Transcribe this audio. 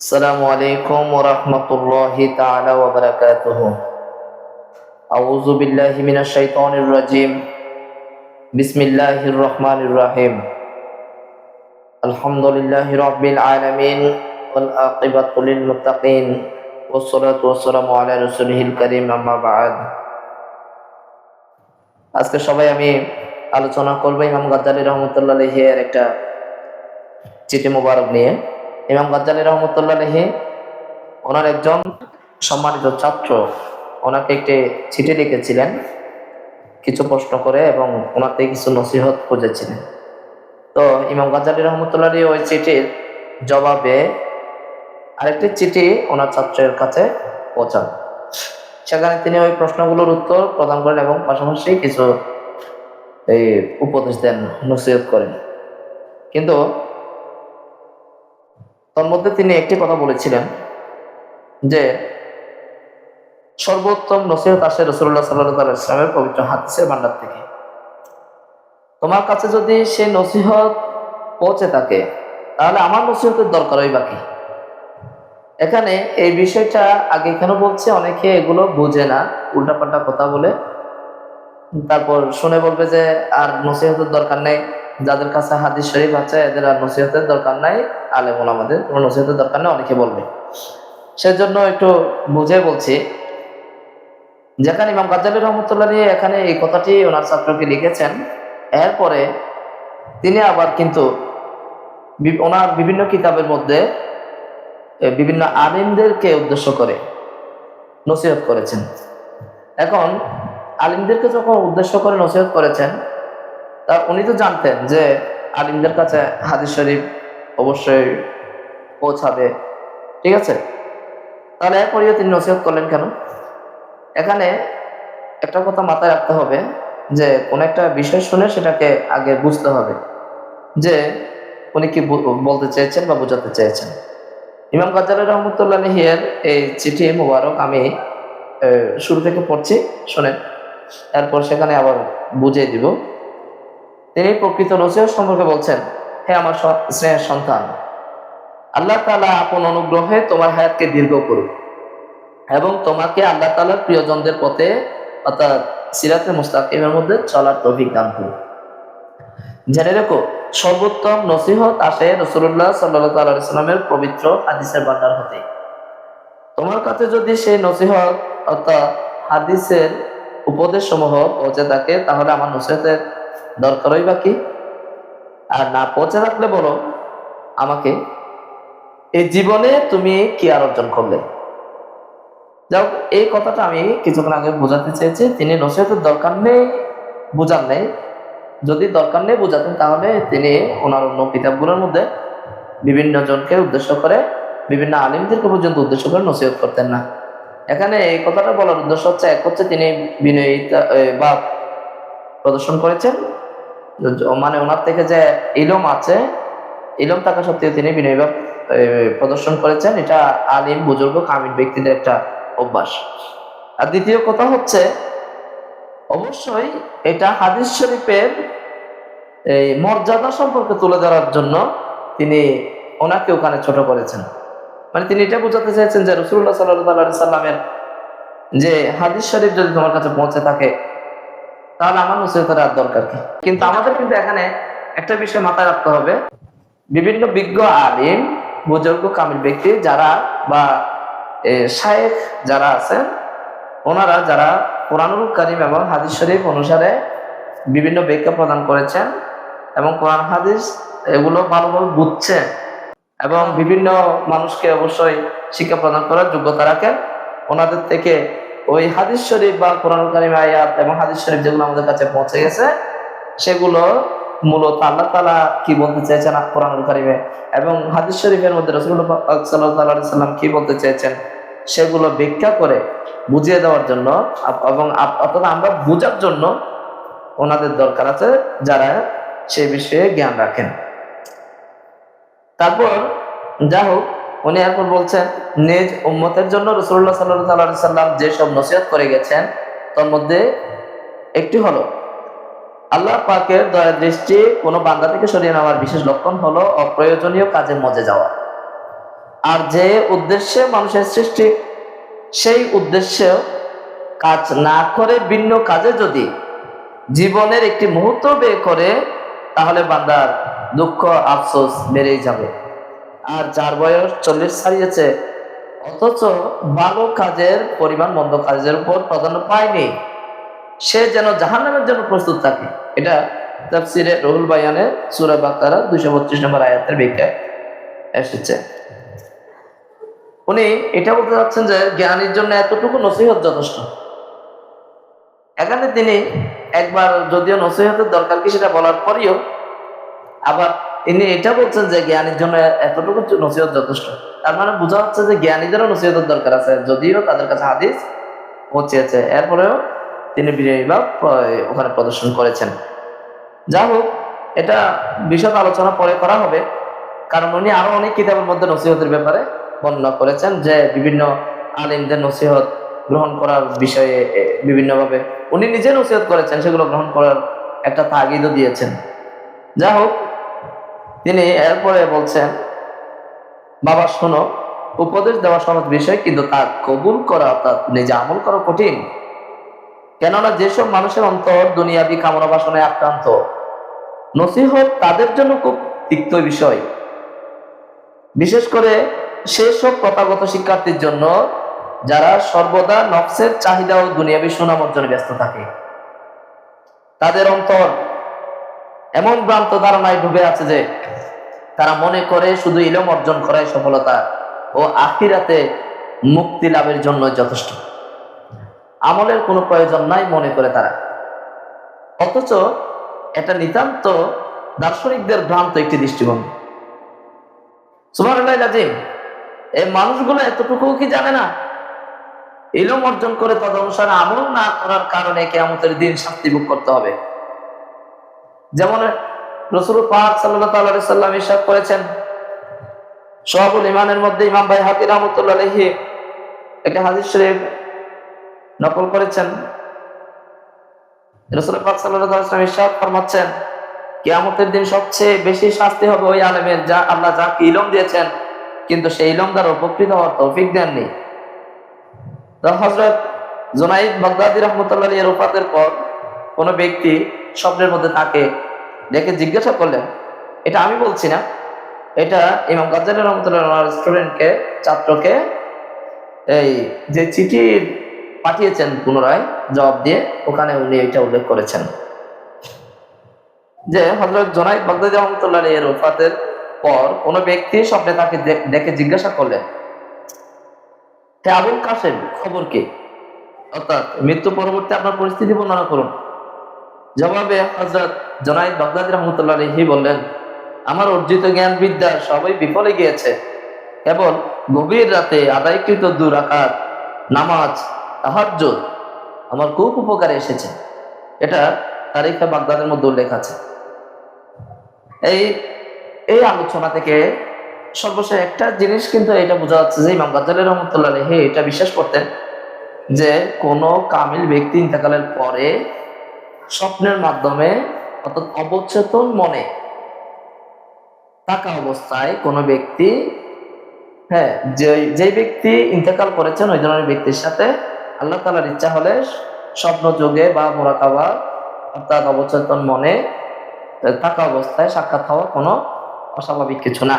السلام عليكم ورحمة الله تعالى وبركاته أعوذ بالله من الشيطان الرجيم بسم الله الرحمن الرحيم الحمد لله رب العالمين والعاقبة للمتقين والصلاة والسلام على رسوله الكريم أما بعد আজকে সবাই আমি আলোচনা করবো ইমাম গাজ্জালি রহমতুল্লাহ এর একটা চিঠি মোবারক নিয়ে ইমাম গাজ্জালি রহমতুল্লাহ ওনার একজন সম্মানিত ছাত্র, ওনাকে একটি চিঠি লিখেছিলেন কিছু প্রশ্ন করে এবং থেকে কিছু নসিহত খুঁজেছিলেন। তো ইমাম গাজ্জালি রহমতুল্লাহ ওই চিঠির জবাবে আরেকটি চিঠি ওনার ছাত্রের কাছে পৌঁছান। সেখানে তিনি ওই প্রশ্নগুলোর উত্তর প্রদান করেন এবং পাশাপাশি কিছু এই উপদেশ দেন, নসিহত করেন। কিন্তু তন্মধ্যে তিনি একটি কথা বলেছিলেন যে, সর্বোত্তম নসিহত আসে রসুল্লাহ সাল্লাহ ইসলামের পবিত্র হাদিসের ভান্ডার থেকে। তোমার কাছে যদি সে নসিহত পৌঁছে থাকে, তাহলে আমার নসিহতের দরকার ওই বাকি। এখানে এই বিষয়টা আগে কেন বলছে, অনেকে এগুলো বুঝে না, উল্টাপাল্টা কথা বলে। তারপর শুনে বলবে যে, আর নসিহতের দরকার নেই। যাদের কাছে হাদিস শরীফ আছে, এদের আর নসিহতের দরকার নাই। আলেমুল আমাদের কোনো নসিহতের দরকার নেই, অনেকে বলবে। সেজন্য একটু বুঝে বলছি, যেখানে ইমাম গাজ্জালি রহমতুল্লাহ এখানে এই কথাটি ওনার ছাত্রকে লিখেছেন, এরপরে তিনি আবার কিন্তু ওনার বিভিন্ন কিতাবের মধ্যে বিভিন্ন আলিমদেরকে উদ্দেশ্য করে নসিহত করেছেন। এখন, আলিমদেরকে যখন উদ্দেশ্য করে নসিহত করেছেন তা উনি তো জানতেন যে আলিমদের কাছে হাদিস শরীফ অবশ্যই পৌঁছাবে। ঠিক আছে? তাহলে এরপরেও তিনি নসিহত করলেন কেন? এখানে একটা কথা মাথায় রাখতে হবে যে কোন একটা বিষয় শুনে সেটাকে আগে বুঝতে হবে যে উনি কি বলতে চেয়েছেন বা বোঝাতে চেয়েছেন। ইমাম গাজ্জালি রহমতুল্লাহ হিয়ার এই চিঠি মুবারক আমি শুরু থেকে পড়ছি, শোনেন। এরপর সেখানে আবার বুঝিয়ে দিব। তিনি প্রকৃত নসিহত সম্পর্কে বলছেন, হে আমার স্নেহের সন্তান, আল্লাহ তাআলা আপন অনুগ্রহে তোমার হায়াতকে দীর্ঘ করুক এবং তোমাকে আল্লাহ তাআলার প্রিয়জনদের পথে অর্থাৎ সিরাতে মুস্তাকিমের মধ্যে চলার তৌফিক দান করুক। জেনে রেখো, সর্বোত্তম নসিহত আসে রসুল্লাহ সাল্লাহ সাল্লামের পবিত্র হাদিসের ভান্ডার হতে। তোমার কাছে যদি সেই নসিহত অর্থাৎ হাদিসের উপদেশ সমূহ পৌঁছে থাকে, তাহলে আমার নসিহতের দরকারই বা কি? আর না পৌঁছে থাকলে বলো আমাকে, এই জীবনে তুমি কি আর অর্জন করলে? যাও, এই কথাটা আমি কিছুক্ষণ আগে বোঝাতে চেয়েছি, তিনি নসিহতের দরকার নেই বোঝান নেই। যদি দরকার নেই বোঝাতেন তাহলে তিনি ওনার অন্য কিতাবগুলোর মধ্যে বিভিন্ন জনকে উদ্দেশ্য করে, বিভিন্ন আলিমদেরকে পর্যন্ত উদ্দেশ্য করে নসিহত করতেন না। এখানে এই কথাটা বলার উদ্দেশ্য হচ্ছে, এক হচ্ছে তিনি বিনয়িতা বা প্রদর্শন করেছেন। মানে ওনার থেকে যে ইলম আছে, ইলম থাকা সত্ত্বেও তিনি বিনয়ভাব প্রদর্শন করেছেন। এটা আলিম, বুজুর্গ কামিল ব্যক্তিদের একটা অভ্যাস। আর দ্বিতীয় কথা হচ্ছে, অবশ্যই এটা হাদিস শরীফের এই মর্যাদা সম্পর্কে তুলে ধরার জন্য তিনি ওনাকে ওখানে ছোট করেছেন। মানে তিনি এটা বোঝাতে চাইছেন যে রসুল্লাহ সাল্লাহ সাল্লামের যে হাদিস শরীফ যদি তোমার কাছে পৌঁছে থাকে তাহলে আমার নসিহতের আর দরকার কি? কিন্তু আমাদের কিন্তু এখানে একটা বিষয় মাথায় রাখতে হবে। বিভিন্ন বিজ্ঞ আলিম, বুজুর্গ, কামিল ব্যক্তি যারা বা শায়েখ যারা আছেন, ওনারা যারা কোরআনুল করিম এবং হাদিস শরীফ অনুসারে বিভিন্ন ব্যাখ্যা প্রদান করেছেন এবং কোরআন, হাদিস এগুলো ভালোভাবে বুঝছেন এবং বিভিন্ন মানুষকে অবশ্যই শিক্ষা প্রদান করার যোগ্যতা রাখেন। ওনাদের থেকে ওই হাদিস শরীফ বা কোরআন কারিম আয়াত এবং হাদিস শরীফ যেগুলো আমাদের কাছে পৌঁছে গেছে, সেগুলো মূলত আল্লাহ তালা কি বলতে চেয়েছেন কোরআনুল কারিমে? এবং হাদিস শরীফের মধ্যে রসুল্লাহ কি বলতে চেয়েছেন? সেগুলো ব্যাখ্যা করে বুঝিয়ে দেওয়ার জন্য এবং অথবা আমরা বোঝার জন্য ওনাদের দরকার আছে যারা সে বিষয়ে জ্ঞান রাখেন। তারপর যা হোক উনি এরপর বলছেন, নিজ উম্মতের জন্য রসুল্লাহ সাল্লাহ সাল্লাম যেসব নসিহত করে গেছেন, তার মধ্যে একটি হলো, আল্লাহ পাকের দয়া দৃষ্টি কোনো বান্দা থেকে সরিয়ে নেওয়ার বিশেষ লক্ষণ হলো অপ্রয়োজনীয় কাজে মজে যাওয়া। আর যে উদ্দেশ্যে মানুষের সৃষ্টি, সেই উদ্দেশ্যে কাজ না করে ভিন্ন কাজে যদি জীবনের একটি মুহূর্ত বের করে, তাহলে বান্দার দুঃখ, আফসোস বেড়েই যাবে। আর যার বয়স চল্লিশ ছাড়িয়েছে। অথচ ভালো কাজের পরিমাণ, মন্দ কাজের উপর প্রাধান্য পায়নি। সে যেন জাহান্নামের জন্য প্রস্তুত থাকে। এটা তাফসিরে রহুল বায়ানে সুরা বাকারা দুইশো বত্রিশ নম্বর আয়াতের ব্যাখ্যায় এসেছে। উনি এটা বলতে চাচ্ছেন যে জ্ঞানীর জন্য এতটুকু নসিহত যথেষ্ট। এখানে তিনি একবার যদিও নসিহতের দরকার কি সেটা বলার পরেও আবার ইনি এটা বলছেন যে জ্ঞানীর জন্য এতটুকু নসিহত যথেষ্ট। তার মানে বোঝা হচ্ছে যে জ্ঞানীদেরও নসিহতের দরকার আছে, যদিও তাদের কাছে হাদিস পৌঁছেছে। এরপরেও তিনি ভাব ওখানে প্রদর্শন করেছেন। যা হোক, এটা বিশদ আলোচনা পরে করা হবে। কারণ উনি আরও অনেক কিতাবের মধ্যে নসিহতের ব্যাপারে বর্ণনা করেছেন যে বিভিন্ন আলিমদের নসিহত গ্রহণ করার বিষয়ে বিভিন্নভাবে উনি নিজে নসিহত করেছেন, সেগুলো গ্রহণ করার একটা তাগিদও দিয়েছেন। যা হোক তিনি এরপরে বলছেন, বাবা, শোনো, উপদেশ দেওয়া সহজ বিষয় কিন্তু তা কবুল করা অর্থাৎ নিজে আমল করা কঠিন। কেননা যেসব মানুষের অন্তর দুনিয়াবি কামনা বাসনায় আক্রান্ত, নসিহত তাদের জন্য খুব তিক্ত বিষয়। বিশেষ করে সেসব প্রথাগত শিক্ষার্থীর জন্য যারা সর্বদা নফসের চাহিদা ও দুনিয়াবি সুনাম অর্জনে ব্যস্ত থাকে। তাদের অন্তর এমন ভ্রান্ত ধারণায় ডুবে আছে যে তারা মনে করে শুধু ইলম অর্জন করাই সফলতা ও আখিরাতে মুক্তি লাভের জন্য যথেষ্ট। আমলের কোনো প্রয়োজন নাই মনে করে তারা। অথচ এটা নিতান্ত দার্শনিকদের ভ্রান্ত একটি দৃষ্টিভঙ্গি। সুমান আজিম এই মানুষগুলো এতটুকু কি জানে না? ইলম অর্জন করে তদনুসারে আমল না করার কারণে কেয়ামতের দিন শাস্তি ভোগ করতে হবে। যেমন রসুল পাক সাল্লাহ সাল্লাম ইসাদ করেছেন সোহাবুল ইমানের মধ্যে ইমাম ভাই হাতি রহমতুল্লাহ আলহি একটা হাদিস শরীফ নকল করেছেন। রসুল পাক সাল্লাহ ইসাদ ফরমাচ্ছেন, কিয়ামতের দিন সবচেয়ে বেশি শাস্তি হবে ওই আলেমের যা আল্লাহ যাকে ইলম দিয়েছেন, কিন্তু সেই ইলম দ্বারা উপকৃত হওয়ার তৌফিক দেননি। হজরত জোনাইদ বাগদাদি রহমতুল্লাহ এর উপাতের পর কোন ব্যক্তি স্বপ্নের মধ্যে তাকে দেখে জিজ্ঞাসা করলেন, এটা আমি বলছি না। এটা ইমাম গাজ্জালি রহমতুল্লাহ স্টুডেন্টকে ছাত্রকে, এই যে চিঠি পাঠিয়েছেন পুনরায়, জবাব দিয়ে, ওখানে উনি এটা উল্লেখ করেছেন। যে হজরত জোনাইদ বাগদাদি রহমতুল্লাহ এর ওফাতের পর কোন ব্যক্তি স্বপ্নে তাকে দেখে জিজ্ঞাসা করলেন আবুল কাসেম খবর কি? অর্থাৎ মৃত্যু পরবর্তী আপনার পরিস্থিতি বর্ণনা করুন। জবাবে হজরত জনাইদ বাগদাদি রহমতুল্লাহ আলহি বললেন, আমার অর্জিত জ্ঞান বিদ্যা সবই বিফলে গিয়েছে। কেবল গভীর রাতে আদায়কৃত দূর আকার নামাজ তাহাজ্জ আমার খুব উপকারে এসেছে। এটা তারিখে বাগদাদের মধ্যে উল্লেখ আছে। এই এই আলোচনা থেকে সর্বশেষ একটা জিনিস কিন্তু এটা বোঝা যাচ্ছে যে ইমাম গাজ্জালি রহমতুল্লাহ আলাইহি এটা বিশ্বাস করতেন যে কোনো কামিল ব্যক্তি ইন্তেকালের পরে স্বপ্নের মাধ্যমে, অর্থাৎ অবচেতন মনে, থাকা অবস্থায় কোনো ব্যক্তি হ্যাঁ যে যে ব্যক্তি ইন্তেকাল করেছেন, ওই ধরনের ব্যক্তির সাথে আল্লাহ তালার ইচ্ছা হলে স্বপ্ন যোগে বা মোরাকাবা, অর্থাৎ অবচেতন মনে, থাকা অবস্থায় সাক্ষাৎ হওয়া কোনো অস্বাভাবিক কিছু না।